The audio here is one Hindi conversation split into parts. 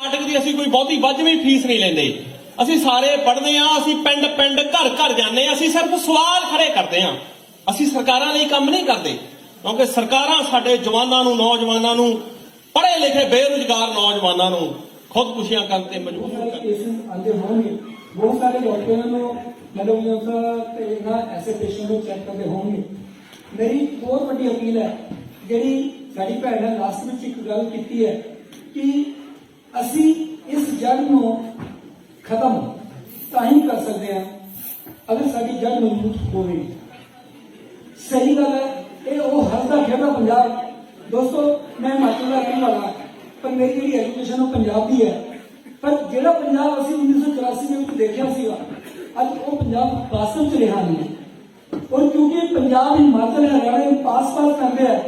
ਨਾਟਕ ਦੀ ਅਸੀਂ ਕੋਈ ਬਹੁਤੀ ਵੱਜਵੀਂ ਫੀਸ ਨਹੀਂ ਲੈਂਦੇ। ਅਸੀਂ ਸਾਰੇ ਪੜ੍ਹਦੇ ਆ ਅਸੀਂ ਪਿੰਡ ਪਿੰਡ ਘਰ ਘਰ ਜਾਂਦੇ ਆ ਅਸੀਂ ਸਿਰਫ ਸਵਾਲ ਖੜੇ ਕਰਦੇ ਆ ਅਸੀਂ ਸਰਕਾਰਾਂ ਲਈ ਕੰਮ ਨਹੀਂ ਕਰਦੇ ਕਿਉਂਕਿ ਸਰਕਾਰਾਂ ਸਾਡੇ ਜਵਾਨਾਂ ਨੂੰ ਨੌਜਵਾਨਾਂ ਨੂੰ ਪੜ੍ਹੇ ਲਿਖੇ ਬੇਰੁਜ਼ਗਾਰ ਨੌਜਵਾਨਾਂ ਨੂੰ ਖੁਦਕੁਸ਼ੀਆਂ ਕਰਨ ਤੇ ਮਜਬੂਰ ਕੇਸਿਸ ਆਉਂਦੇ ਹੋਣਗੇ। ਬਹੁਤ ਸਾਰੇ ਡਾਕਟਰਾਂ ਨੂੰ ਮੈਡਮ ਤੇ ਇਹਨਾਂ ਐਸੇ ਪੇਸ਼ੈਂਟ ਨੂੰ ਚੈੱਕ ਕਰਦੇ ਹੋਣਗੇ। ਮੇਰੀ ਬਹੁਤ ਵੱਡੀ ਅਪੀਲ ਹੈ ਜਿਹੜੀ ਸਾਡੀ ਭੈਣ ਨੇ ਲਾਸਟ ਵਿੱਚ ਇੱਕ ਗੱਲ ਕੀਤੀ ਹੈ ਕਿ ਅਸੀਂ ਇਸ ਜੜ ਨੂੰ ਖਤਮ ਤਾਂ ਹੀ ਕਰ ਸਕਦੇ ਹਾਂ, ਅਗਰ ਸਾਡੀ ਜੜ ਮਜ਼ਬੂਤ ਹੋਵੇ। ਸਹੀ ਗੱਲ ਹੈ, ਇਹ ਉਹ ਹੱਸਦਾ ਖੇਡਦਾ ਪੰਜਾਬ। ਦੋਸਤੋ, ਮੈਂ ਹਿਮਾਚਲ ਦਾ ਰਹਿਣ ਵਾਲਾ, ਪਰ ਮੇਰੀ ਜਿਹੜੀ ਐਜੂਕੇਸ਼ਨ ਉਹ ਪੰਜਾਬ ਦੀ ਹੈ। ਪਰ ਜਿਹੜਾ ਪੰਜਾਬ ਅਸੀਂ 1984 ਦੇ ਵਿੱਚ ਦੇਖਿਆ ਸੀਗਾ, ਅੱਜ ਉਹ ਪੰਜਾਬ ਵਾਸਤਵ ਚ ਰਿਹਾ ਨਹੀਂ। ਔਰ ਕਿਉਂਕਿ ਪੰਜਾਬ ਹਿਮਾਚਲ ਹਰਿਆਣਾ ਨੂੰ ਪਾਸ-ਪਾਸ ਕਰਦੇ ਆ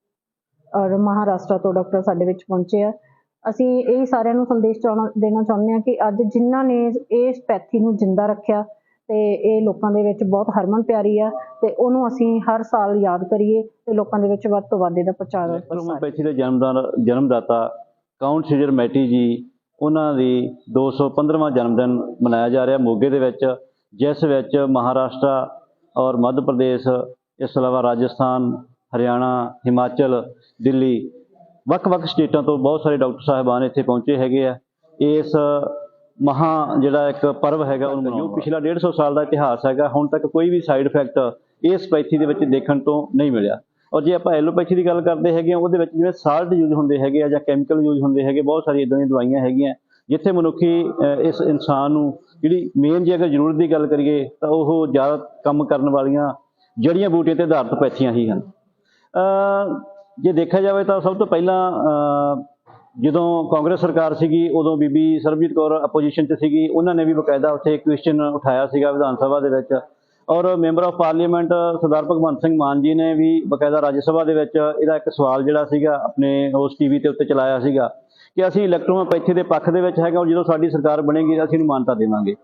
ਔਰ ਮਹਾਰਾਸ਼ਟਰ ਤੋਂ ਡਾਕਟਰ ਸਾਡੇ ਵਿੱਚ ਪਹੁੰਚੇ ਆ। ਅਸੀਂ ਇਹ ਸਾਰਿਆਂ ਨੂੰ ਸੰਦੇਸ਼ ਚਾਹੁਣਾ- ਦੇਣਾ ਚਾਹੁੰਦੇ ਹਾਂ ਕਿ ਅੱਜ ਜਿਨ੍ਹਾਂ ਨੇ ਇਸ ਪੈਥੀ ਨੂੰ ਜਿੰਦਾ ਰੱਖਿਆ ਤੇ ਇਹ ਲੋਕਾਂ ਦੇ ਵਿੱਚ ਬਹੁਤ ਹਰਮਨ ਪਿਆਰੀ ਆ ਤੇ ਉਹਨੂੰ ਅਸੀਂ ਹਰ ਸਾਲ ਯਾਦ ਕਰੀਏ ਤੇ ਲੋਕਾਂ ਦੇ ਵਿੱਚ ਵੱਧ ਤੋਂ ਵੱਧ ਇਹਦਾ ਪ੍ਰਚਾਰ ਹੋਮੋਪੈਥੀ ਦੇ ਜਨਮਦਾਨ ਜਨਮਦਾਤਾ ਕਾਉਂਟ ਸੀਜਰ ਮੈਟੀ ਜੀ ਉਹਨਾਂ ਦੀ 215ਵਾਂ ਜਨਮ ਦਿਨ ਮਨਾਇਆ ਜਾ ਰਿਹਾ ਮੋਗੇ ਦੇ ਵਿੱਚ ਜਿਸ ਵਿੱਚ ਮਹਾਰਾਸ਼ਟਰ ਔਰ ਮੱਧ ਪ੍ਰਦੇਸ਼ ਇਸ ਤੋਂ ਇਲਾਵਾ ਰਾਜਸਥਾਨ ਹਰਿਆਣਾ, ਹਿਮਾਚਲ, ਦਿੱਲੀ, ਵੱਖ-ਵੱਖ ਸਟੇਟਾਂ ਤੋਂ ਬਹੁਤ ਸਾਰੇ ਡਾਕਟਰ ਸਾਹਿਬਾਨ ਇੱਥੇ ਪਹੁੰਚੇ ਹੈਗੇ ਆ। ਇਸ ਮਹਾ ਜਿਹੜਾ ਇੱਕ ਪਰਵ ਹੈਗਾ ਉਹਨੂੰ ਮਨਾਉਣ ਜੋ ਪਿਛਲਾ 150 ਸਾਲ ਦਾ ਇਤਿਹਾਸ ਹੈਗਾ, ਹੁਣ ਤੱਕ ਕੋਈ ਵੀ ਸਾਈਡ ਇਫੈਕਟ ਇਸ ਪੈਥੀ ਦੇ ਵਿੱਚ ਦੇਖਣ ਤੋਂ ਨਹੀਂ ਮਿਲਿਆ। ਔਰ ਜੇ ਆਪਾਂ ਐਲੋਪੈਥੀ ਦੀ ਗੱਲ ਕਰਦੇ ਹੈਗੇ ਆ, ਉਹਦੇ ਵਿੱਚ ਜਿਵੇਂ ਸਾਲਟ ਯੂਜ਼ ਹੁੰਦੇ ਹੈਗੇ ਆ ਜਾਂ ਕੈਮੀਕਲ ਯੂਜ਼ ਹੁੰਦੇ ਹੈਗੇ, ਬਹੁਤ ਸਾਰੀ ਇਦਾਂ ਦੀਆਂ ਦਵਾਈਆਂ ਹੈਗੀਆਂ, ਜਿੱਥੇ ਮਨੁੱਖੀ ਇਸ ਇਨਸਾਨ ਨੂੰ ਜਿਹੜੀ ਮੇਨ ਜੇ ਅਗਰ ਜ਼ਰੂਰਤ ਦੀ ਗੱਲ ਕਰੀਏ, ਤਾਂ ਉਹ ਜ਼ਿਆਦਾ ਕੰਮ ਕਰਨ ਵਾਲੀਆਂ ਜੜੀਆਂ ਬੂਟੀਆਂ ਤੇ ਆਧਾਰਿਤ ਪੈਥੀਆਂ ਹੀ ਹਨ। ਜੇ ਦੇਖਿਆ ਜਾਵੇ ਤਾਂ ਸਭ ਤੋਂ ਪਹਿਲਾਂ ਜਦੋਂ ਕਾਂਗਰਸ ਸਰਕਾਰ ਸੀਗੀ, ਉਦੋਂ ਬੀਬੀ ਸਰਬਜੀਤ ਕੌਰ ਆਪੋਜੀਸ਼ਨ 'ਚ ਸੀਗੀ, ਉਹਨਾਂ ਨੇ ਵੀ ਬਕਾਇਦਾ ਉੱਥੇ ਕੁਐਸਚਨ ਉਠਾਇਆ ਸੀਗਾ ਵਿਧਾਨ ਸਭਾ ਦੇ ਵਿੱਚ। ਔਰ member of parliament Sardar Bhagwant Singh Mann ji ਨੇ ਵੀ ਬਕਾਇਦਾ ਰਾਜ ਸਭਾ ਦੇ ਵਿੱਚ ਇਹਦਾ ਇੱਕ ਸਵਾਲ ਜਿਹੜਾ ਸੀਗਾ, ਆਪਣੇ ਉਸ ਟੀਵੀ ਤੇ ਉੱਤੇ ਚਲਾਇਆ ਸੀਗਾ ਕਿ ਅਸੀਂ ਇਲੈਕਟ੍ਰੋਮੈਪੈਥੀ ਦੇ ਪੱਖ ਦੇ ਵਿੱਚ ਹੈਗਾ ਔਰ ਜਦੋਂ ਸਾਡੀ ਸਰਕਾਰ ਬਣੇਗੀ ਤਾਂ ਅਸੀਂ ਇਹਨੂੰ ਮਾਨਤਾ ਦੇਵਾਂਗੇ।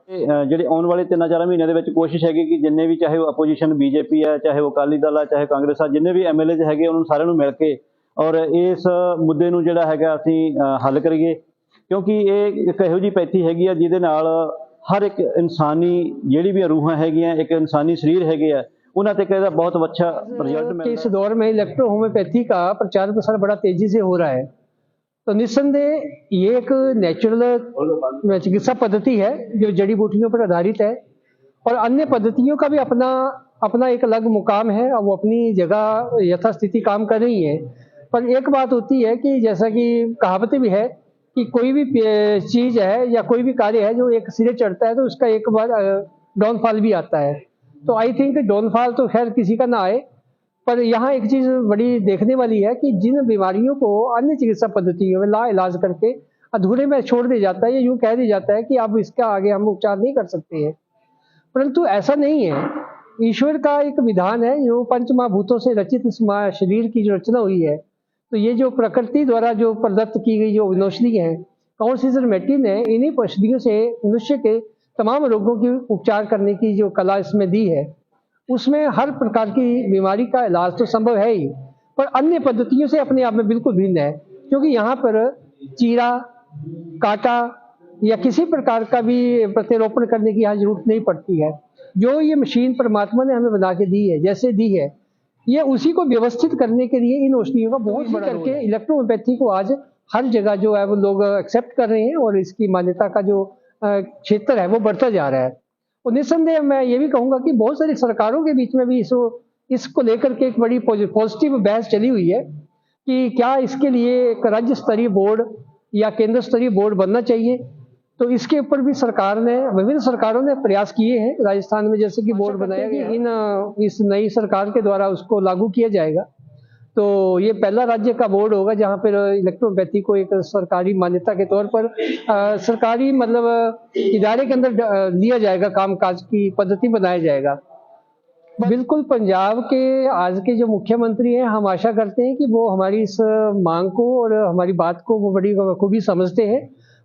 ਜਿਹੜੇ ਆਉਣ ਵਾਲੇ ਤਿੰਨ ਚਾਰ ਮਹੀਨਿਆਂ ਦੇ ਵਿੱਚ ਕੋਸ਼ਿਸ਼ ਹੈਗੀ ਕਿ ਜਿੰਨੇ ਵੀ ਚਾਹੇ ਉਹ ਆਪੋਜੀਸ਼ਨ ਬੀਜੇਪੀ ਹੈ, ਚਾਹੇ ਉਹ ਅਕਾਲੀ ਦਲ ਹੈ, ਚਾਹੇ ਕਾਂਗਰਸ ਆ ਜਿੰਨੇ ਵੀ ਐਮਐਲਏ ਹੈਗੇ ਉਹਨਾਂ ਨੂੰ ਸਾਰਿਆਂ ਨੂੰ ਮਿਲ ਕੇ ਔਰ ਇਸ ਮੁੱਦੇ ਨੂੰ ਜਿਹੜਾ ਹੈਗਾ ਅਸੀਂ ਹੱਲ ਕਰੀਏ। ਕਿਉਂਕਿ ਇਹ ਇੱਕ ਇਹੋ ਜਿਹੀ ਪੈਥੀ ਹੈਗੀ ਆ ਜਿਹਦੇ ਨਾਲ ਹਰ ਇੱਕ ਇਨਸਾਨੀ ਜਿਹੜੀ ਵੀ ਰੂਹਾਂ ਹੈਗੀਆਂ ਇੱਕ ਇਨਸਾਨੀ ਸਰੀਰ ਹੈਗੇ ਆ ਉਹਨਾਂ ਤੇ ਇਹਦਾ बहुत अच्छा रिजल्ट कि मिलता इस दौर में इलेक्ट्रो होम्योपैथी का प्रचार प्रसार बड़ा तेजी से हो रहा है तो निस्संदेह ये एक नेचुरल चिकित्सा पद्धति है जो जड़ी बूटियों पर आधारित है और अन्य पद्धतियों का भी अपना अपना एक अलग मुकाम है और वो अपनी जगह यथास्थिति काम कर रही है पर एक बात होती है कि जैसा कि कहावतें भी है कि कोई भी चीज़ है या कोई भी कार्य है जो एक सिरे चढ़ता है तो उसका एक बार डाउनफॉल भी आता है। तो आई थिंक डाउनफॉल तो खैर किसी का ना आए, पर यहाँ एक चीज़ बड़ी देखने वाली है कि जिन बीमारियों को अन्य चिकित्सा पद्धतियों में ला इलाज करके अधूरे में छोड़ दिया जाता है या यूँ कह दिया जाता है कि अब इसका आगे हम उपचार नहीं कर सकते हैं। परंतु ऐसा नहीं है। ईश्वर का एक विधान है जो पंच महाभूतों से रचित इस शरीर की जो रचना हुई है तो ये जो प्रकृति द्वारा जो प्रदत्त की गई जो औषधि है कौन सीजर मेटी ने इन्हीं औषधियों से मनुष्य के तमाम रोगों की उपचार करने की जो कला इसमें दी है, उसमें हर प्रकार की बीमारी का इलाज तो संभव है ही, पर अन्य पद्धतियों से अपने आप में बिल्कुल भिन्न है, क्योंकि यहाँ पर चीरा, काटा या किसी प्रकार का भी प्रत्यारोपण करने की यहाँ ज़रूरत नहीं पड़ती है। जो ये मशीन परमात्मा ने हमें बना के दी है, जैसे दी है ये उसी को व्यवस्थित करने के लिए इन औषधियों का बहुत बड़ा करके इलेक्ट्रोपैथी को आज हर जगह जो है वो लोग एक्सेप्ट कर रहे हैं और इसकी मान्यता का जो क्षेत्र है वो बढ़ता जा रहा है। और निस्संदेह मैं ये भी कहूँगा कि बहुत सारी सरकारों के बीच में भी इसको इसको लेकर के एक बड़ी पॉजिटिव बहस चली हुई है कि क्या इसके लिए एक राज्य स्तरीय बोर्ड या केंद्र स्तरीय बोर्ड बनना चाहिए। तो इसके ऊपर भी सरकार ने विभिन्न सरकारों ने प्रयास किए हैं राजस्थान में जैसे कि बोर्ड बनाया गया। इन इस नई सरकार के द्वारा उसको लागू किया जाएगा। तो ये पहला राज्य का बोर्ड होगा जहाँ पर इलेक्ट्रोपैथी को एक सरकारी मान्यता के तौर पर अ, सरकारी मतलब इदारे के अंदर लिया जाएगा कामकाज की पद्धति बनाया जाएगा। बिल्कुल पंजाब के आज के जो मुख्यमंत्री हैं हम आशा करते हैं कि वो हमारी इस मांग को और हमारी बात को वो बड़ी खूबी समझते हैं।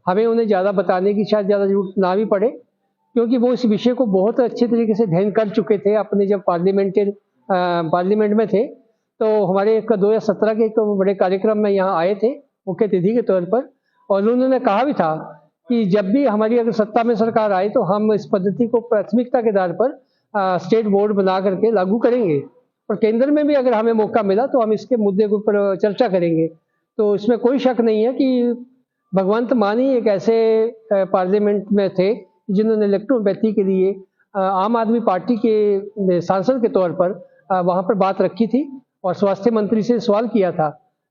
हमें उन्हें ज़्यादा बताने की शायद ज़्यादा ज़रूरत ना भी पड़े, क्योंकि वो इस विषय को बहुत अच्छे तरीके से अध्ययन कर चुके थे, अपने जब पार्लियामेंट पार्लियामेंट में थे तो हमारे एक दो हज़ार सत्रह के एक बड़े कार्यक्रम में यहाँ आए थे, मुख्य अतिथि के तौर पर, और उन्होंने कहा भी था कि जब भी हमारी अगर सत्ता में सरकार आए तो हम इस पद्धति को प्राथमिकता के आधार पर स्टेट बोर्ड बना करके लागू करेंगे। और केंद्र में भी अगर हमें मौका मिला तो हम इसके मुद्दे के ऊपर चर्चा करेंगे। तो इसमें कोई शक नहीं है कि भगवंत मान ही एक ऐसे पार्लियामेंट में थे जिन्होंने इलेक्ट्रोपैथी के लिए आम आदमी पार्टी के सांसद के तौर पर वहाँ पर बात रखी थी और स्वास्थ्य मंत्री से सवाल किया था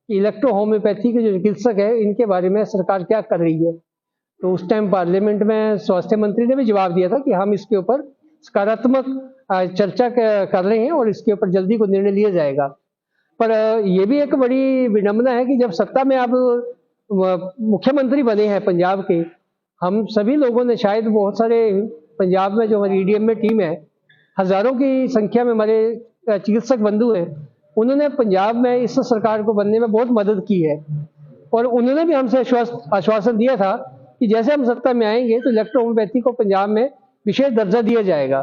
कि इलेक्ट्रो होम्योपैथी के जो चिकित्सक है, इनके बारे में सरकार क्या कर रही है? तो उस टाइम पार्लियामेंट में स्वास्थ्य मंत्री ने भी जवाब दिया था कि हम इसके ऊपर सकारात्मक चर्चा कर रहे हैं और इसके ऊपर जल्दी को निर्णय लिया जाएगा। पर यह भी एक बड़ी विडंबना है कि जब सत्ता में आप मुख्यमंत्री बने हैं पंजाब के। हम सभी लोगों ने शायद बहुत सारे पंजाब में जो हमारी ईडीएम में टीम है, हज़ारों की संख्या में हमारे चिकित्सक बंधु हैं, उन्होंने पंजाब में इस सरकार को बनने में बहुत मदद की है। और उन्होंने भी हमसे आश्वासन दिया था कि जैसे हम सत्ता में आएँगे तो इलेक्ट्रो होम्योपैथी को पंजाब में विशेष दर्जा दिया जाएगा।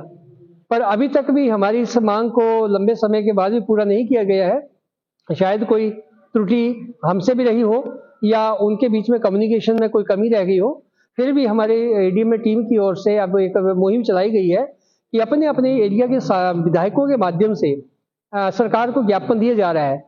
पर अभी तक भी हमारी इस मांग को लंबे समय के बाद भी पूरा नहीं किया गया है। शायद कोई त्रुटि हमसे भी रही हो या उनके बीच में कम्युनिकेशन में कोई कमी रह गई हो, फिर भी हमारे एडीएम टीम की ओर से अब एक मुहिम चलाई गई है कि अपने अपने एरिया के विधायकों के माध्यम से सरकार को ज्ञापन दिया जा रहा है।